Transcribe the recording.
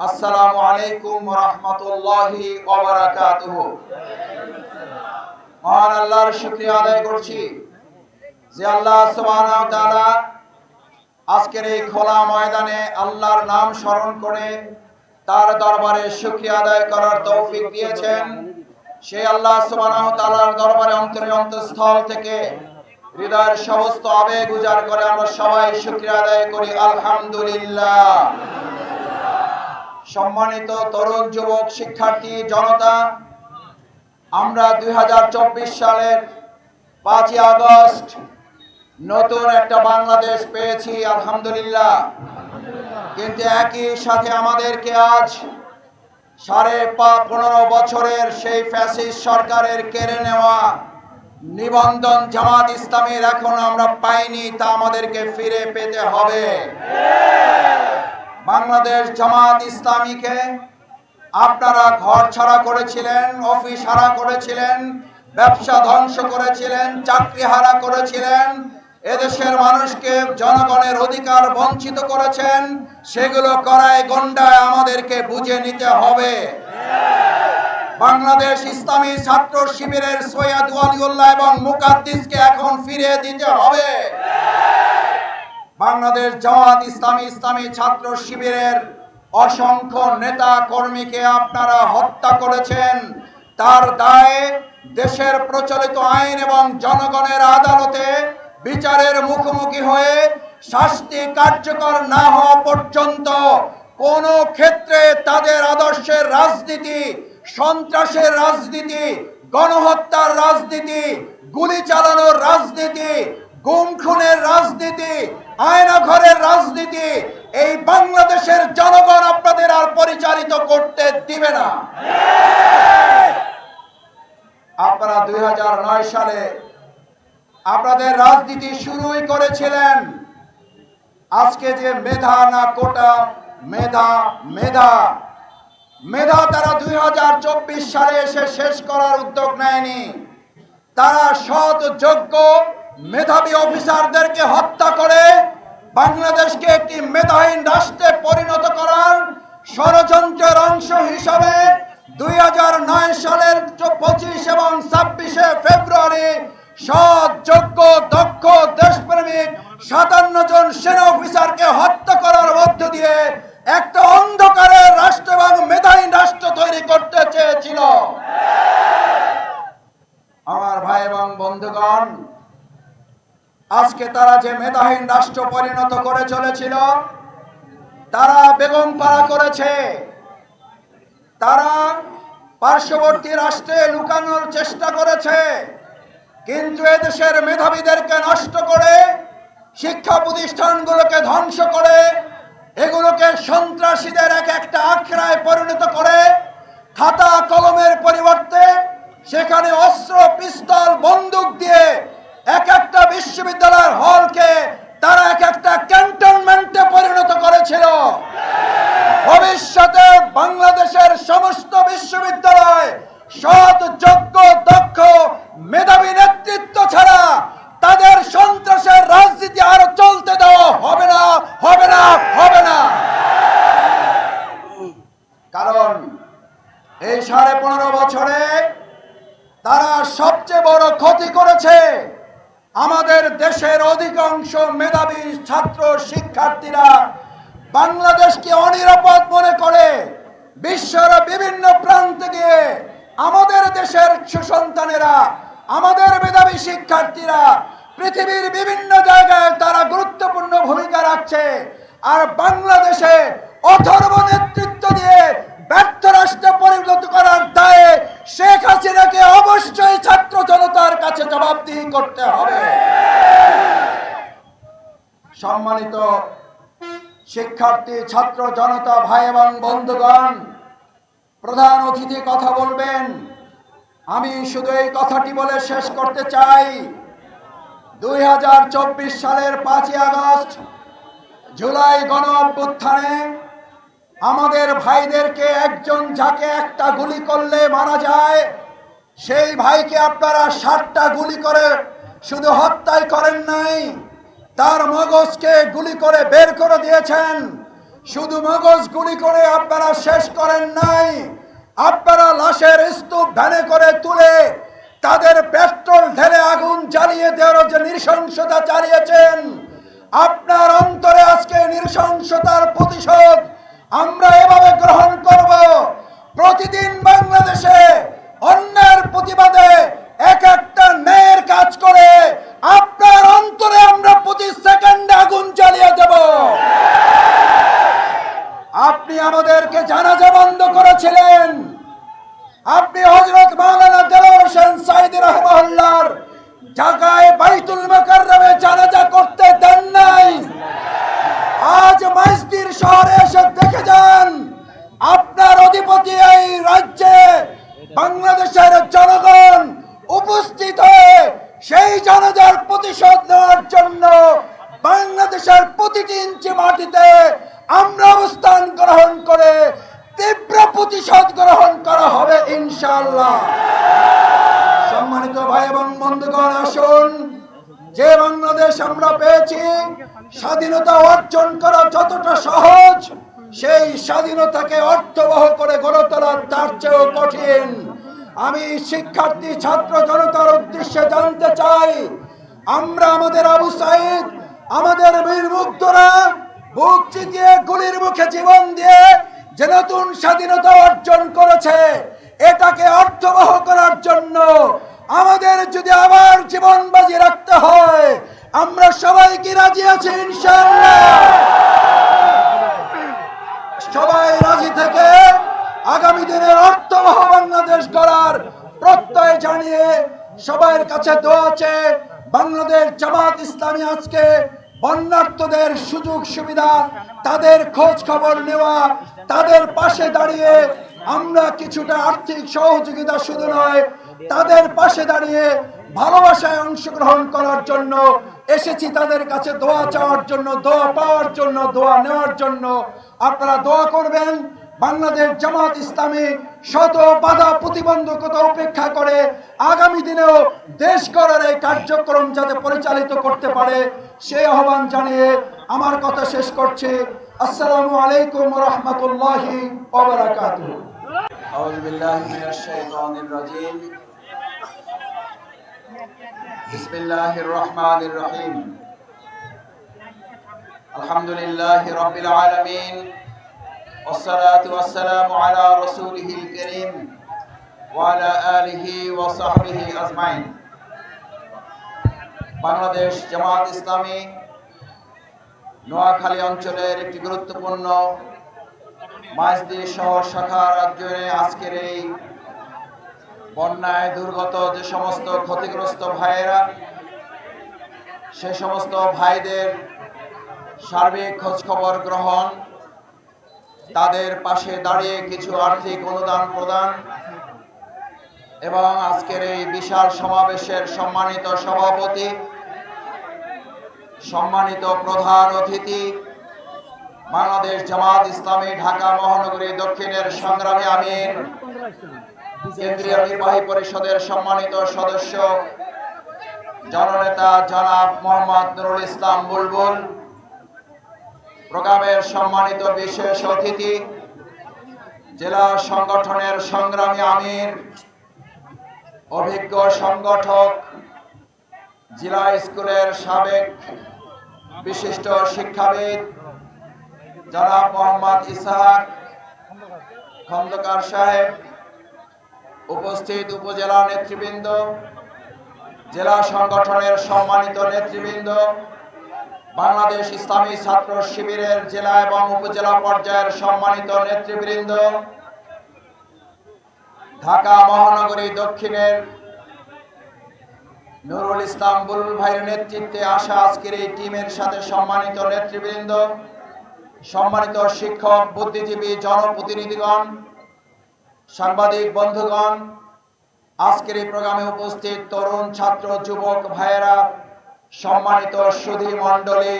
আসসালামু আলাইকুম মহান আল্লাহর আদায় করছি যে আল্লাহ তাআলা আজকের এই খোলা ময়দানে আল্লাহর নাম স্মরণ করে তার দরবারে শুকরিয়া আদায় করার তৌফিক দিয়েছেন। সেই আল্লাহ সুবহানাহু তাআলার দরবারে অন্তরে অন্তঃস্থল থেকে হৃদয়ের সমস্ত আবেগ উজাড় করে আমরা সবাই শুকরিয়া আদায় করি। আলহামদুলিল্লাহ। সম্মানিত তরুণ যুবক, শিক্ষার্থী, জনতা, আমরা দুই হাজার চব্বিশ সালের পাঁচই আগস্ট নতুন একটা বাংলাদেশ পেয়েছি, আলহামদুলিল্লাহ। কিন্তু একই সাথে আমাদেরকে আজ সাড়ে পা- পনেরো বছরের সেই ফ্যাসিস সরকারের কেড়ে নেওয়া নিবন্ধন জামাত ইসলামের এখন আমরা পাইনি, তা আমাদেরকে ফিরে পেতে হবে। বাংলাদেশ জামাত ইসলামীকে আপনারা ঘর ছাড়া করেছিলেন, অফিস হারা করেছিলেন, ব্যবসা ধ্বংস করেছিলেন, চাকরি হারা করেছিলেন, এদেশের মানুষকে জনগণের অধিকার বঞ্চিত করেছেন, সেগুলো করায় গন্ডায় আমাদেরকে বুঝে নিতে হবে। বাংলাদেশ ইসলামী ছাত্র শিবিরের সৈয়দ ওয়ালিউল্লাহ এবং মুকাদ্দিসকে এখন ফিরিয়ে দিতে হবে। বাংলাদেশ জামাত ইসলামী ইসলামী ছাত্র শিবিরের অসংখ্য নেতা কর্মীকে আপনারা হত্যা করেছেন। তার দায়ে দেশের প্রচলিত আইন এবং জনগণের আদালতে বিচারের মুখোমুখি হয়ে শাস্তি কার্যকর না হওয়া পর্যন্ত কোন ক্ষেত্রে তাদের আদর্শের রাজনীতি, সন্ত্রাসের রাজনীতি, গণহত্যার রাজনীতি, গুলি চালানোর রাজনীতি গুম খুনের রাজনীতি আয়না ঘরের রাজনীতি, এই বাংলাদেশের জনগণ আপনাদের আর পরিচালিত করতে দিবে না। আপনারা দুই হাজার নয় সালে আপনাদের রাজনীতি শুরুই করেছিলেন। আজকে যে মেধা না কোটা, মেধা মেধা। মেধা তারা দুই হাজার চব্বিশ সালে এসে শেষ করার উদ্যোগ নেয়নি। তারা সৎ, যোগ্য মেধাবী অফিসারদেরকে হত্যা করে বাংলাদেশকে একটি মেধাহীন রাষ্ট্রে পরিণত করার ষড়যন্ত্রের অংশ হিসাবে দুই হাজার নয় সালের পঁচিশ এবং ছাব্বিশে ফেব্রুয়ারি সৎ যোগ্য দক্ষ, দেশপ্রেমিক সাতান্ন জন সেনা অফিসারকে হত্যা করার মধ্য দিয়ে একটা অন্ধকারের রাষ্ট্র এবং মেধাহীন রাষ্ট্র তৈরি করতে চেয়েছিল। আমার ভাই এবং বন্ধুগণ আজকে তারা যে মেধাহীন রাষ্ট্র পরিণত করে চলেছিল, তারা বেগম পাড়া করেছে। তারা পার্শ্ববর্তী রাষ্ট্রে লুকানোর চেষ্টা করেছে, কিন্তু এদেশের মেধাবীদেরকে নষ্ট করে, শিক্ষা প্রতিষ্ঠানগুলোকে ধ্বংস করে, এগুলোকে সন্ত্রাসীদের এক একটা আখড়ায় পরিণত করে, খাতা কলমের পরিবর্তে সেখানে অস্ত্র পিস্তল বন্দুক দিয়ে এক একটা বিশ্ববিদ্যালয়ের হলকে তারা এক একটা ক্যান্টনমেন্টে পরিণত করেছিল ভবিষ্যতে বাংলাদেশের সমস্ত বিশ্ববিদ্যালয় সৎ, যোগ্য, দক্ষ, মেধাবী নেতৃত্ব ছাড়া তাদের সন্ত্রাসের রাজনীতি আরও চলতে দেওয়া হবে না হবে না হবে না। কারণ এই সাড়ে পনেরো বছরে তারা সবচেয়ে বড় ক্ষতি করেছে আমাদের দেশের অধিকাংশ মেধাবী ছাত্র শিক্ষার্থীরা। বাংলাদেশকে অনিরাপদ মনে করে বিশ্বের বিভিন্ন প্রান্তে গিয়ে আমাদের দেশের সুসন্তানেরা, আমাদের মেধাবী শিক্ষার্থীরা পৃথিবীর বিভিন্ন জায়গায় তারা গুরুত্বপূর্ণ ভূমিকা রাখছে। আর বাংলাদেশে অথর্ব নেতৃত্ব দিয়ে ব্যর্থ রাষ্ট্রে পরিণত করার দায়ে শেখ হাসিনাকে অবশ্যই ছাত্র জনতার কাছে জবাবদিহি করতে হবে। সম্মানিত শিক্ষার্থী, ছাত্র, জনতা ভাই এবং বন্ধুগণ, প্রধান অতিথি কথা বলবেন। আমি শুধু এই কথাটি বলে শেষ করতে চাই। দুই হাজার চব্বিশ সালের পাঁচই আগস্ট, জুলাই গণ অভ্যুত্থানে আমাদের ভাইদেরকে একজন যাকে একটা গুলি করলে মারা যায়, সেই ভাইকে আপনারা ষাটটা গুলি করে শুধু হত্যাই করেন নাই। তার মগজকে গুলি করে বের করে দিয়েছেন। শুধু মগজ গুলি করে আপনারা শেষ করেন নাই। আপনারা লাশের স্তূপ ভ্যানে করে তুলে তাদের পেট্রোল ঢেলে আগুন জ্বালিয়ে দেওয়ার যে নৃশংসতা চালিয়েছেন, আপনার অন্তরে আজকে নৃশংসতার প্রতিশোধ আমরা এভাবে গ্রহণ করব। প্রতিদিন বাংলাদেশে অন্যের প্রতিবাদে এক একটা ন্যায়ের কাজ করে আপনার অন্তরে আমরা প্রতি সেকেন্ডে আগুন জ্বালিয়ে দেব। আপনি আমাদেরকে জানাজা বন্ধ করেছিলেন। আপনি হজরত মাওলানা দেলোয়ার হোসেন সাইদ রহমাল্লার ঢাকায় বাইতুল মোকাররমে জানাজা করতে দেন নাই। আজ মাইজদির শহরে এসে দেখে যান, আপনার অধিপতি এই রাজ্যে বাংলাদেশের জনগণ উপস্থিত হয়ে সেই জানাজার প্রতিশোধ নেওয়ার জন্য বাংলাদেশের প্রতিটি ইঞ্চি মাটিতে আমরা অবস্থান গ্রহণ করে তীব্র প্রতিশোধ গ্রহণ করা হবে ইনশাআল্লাহ। সম্মানিত ভাই এবং বন্ধুগণ, আসুন। যে বাংলাদেশ আমরা পেয়েছি, স্বাধীনতা অর্জন করা যতটা সহজ, সেই স্বাধীনতাকে অর্থবহ করে গড়ে তোলা তার চেয়েও কঠিন। আমি শিক্ষার্থী, ছাত্র জনতার উদ্দেশ্যে জানতে চাই, আমরা আমাদের আবু সাইদ, আমাদের বীর মুগ্ধরা বুক চিতিয়ে, গুলির মুখে জীবন দিয়ে যে নতুন স্বাধীনতা অর্জন করেছে এটাকে অর্থবহ করার জন্য আমাদের যদি আবার জীবন বাজি রাখতে হয়, আমরা সবাই কি রাজি আছি সবাই রাজি থেকে আগামী দিনের অর্থবহ বাংলাদেশ গড়ার প্রত্যয় জানিয়ে সবার কাছে দোয়া আছে বাংলাদেশ জামাত ইসলামী আজকে বন্যার্থদের সুযোগ সুবিধা, তাদের খোঁজ খবর নেওয়া, তাদের পাশে দাঁড়িয়ে আমরা কিছুটা আর্থিক সহযোগিতা শুধু নয়, তাদের পাশে দাঁড়িয়ে ভালোবাসায় অংশগ্রহণ করার জন্য এসেছি তাদের কাছে দোয়া চাওয়ার জন্য, দোয়া পাওয়ার জন্য, দোয়া নেওয়ার জন্য। আপনারা দোয়া করবেন, বাংলাদেশ জামাত ইসলামী শত বাধা প্রতিবন্ধকতা উপেক্ষা করে আগামী দিনেও দেশ গড়ার এই কার্যক্রম যাতে পরিচালিত করতে পারে, সেই আহ্বান জানিয়ে আমার কথা শেষ করছি। আসসালামু আলাইকুম রহমতুল্লাহি أعوذ بالله من الشيطان الرجيم بسم الله الرحمن الرحيم الحمد لله رب العالمين والصلاة والسلام على رسوله الكريم وعلى آله وصحبه أجمعين বাংলাদেশ জামাত ইসলামী নোয়াখালী অঞ্চলের একটি গুরুত্বপূর্ণ মাইজদি শহর শাখা রাজ্যে আজকের এই বন্যায় দুর্গত যে সমস্ত ক্ষতিগ্রস্ত ভাইয়েরা, সে সমস্ত ভাইদের সার্বিক খোঁজখবর গ্রহণ, তাদের পাশে দাঁড়িয়ে কিছু আর্থিক অনুদান প্রদান এবং আজকের এই বিশাল সমাবেশের সম্মানিত সভাপতি, সম্মানিত প্রধান অতিথি বাংলাদেশ জামাত ইসলামী, ঢাকা মহানগরী, দক্ষিণের সংগ্রামী আমির, কেন্দ্রীয় নির্বাহী পরিষদের সম্মানিত সদস্য, জননেতা জনাব মোহাম্মদ নুরুল ইসলাম বুলবুল, প্রোগ্রামের সম্মানিত বিশেষ অতিথি, জেলা সংগঠনের সংগ্রামী আমির, অভিজ্ঞ সংগঠক, জেলা স্কুলের সাবেক বিশিষ্ট শিক্ষাবিদ জনাব মোহাম্মদ ইসাহাক খন্দকার সাহেব উপস্থিত উপজেলা নেতৃবৃন্দ, জেলা সংগঠনের সম্মানিত নেতৃবৃন্দ, বাংলাদেশ ইসলামী ছাত্র শিবিরের জেলা এবং উপজেলা পর্যায়ের সম্মানিত নেতৃবৃন্দ, ঢাকা মহানগরী দক্ষিণের নুরুল ইসলাম বুলুল ভাইয়ের নেতৃত্বে আসা আজকের এই টিমের সাথে সম্মানিত নেতৃবৃন্দ সম্মানিত শিক্ষক, বুদ্ধিজীবী, জনপ্রতিনিধিগণ, সাংবাদিক বন্ধুগণ, আজকের এই প্রোগ্রামে উপস্থিত তরুণ ছাত্র, যুবক, ভাইয়েরা, সম্মানিত সুধী মণ্ডলী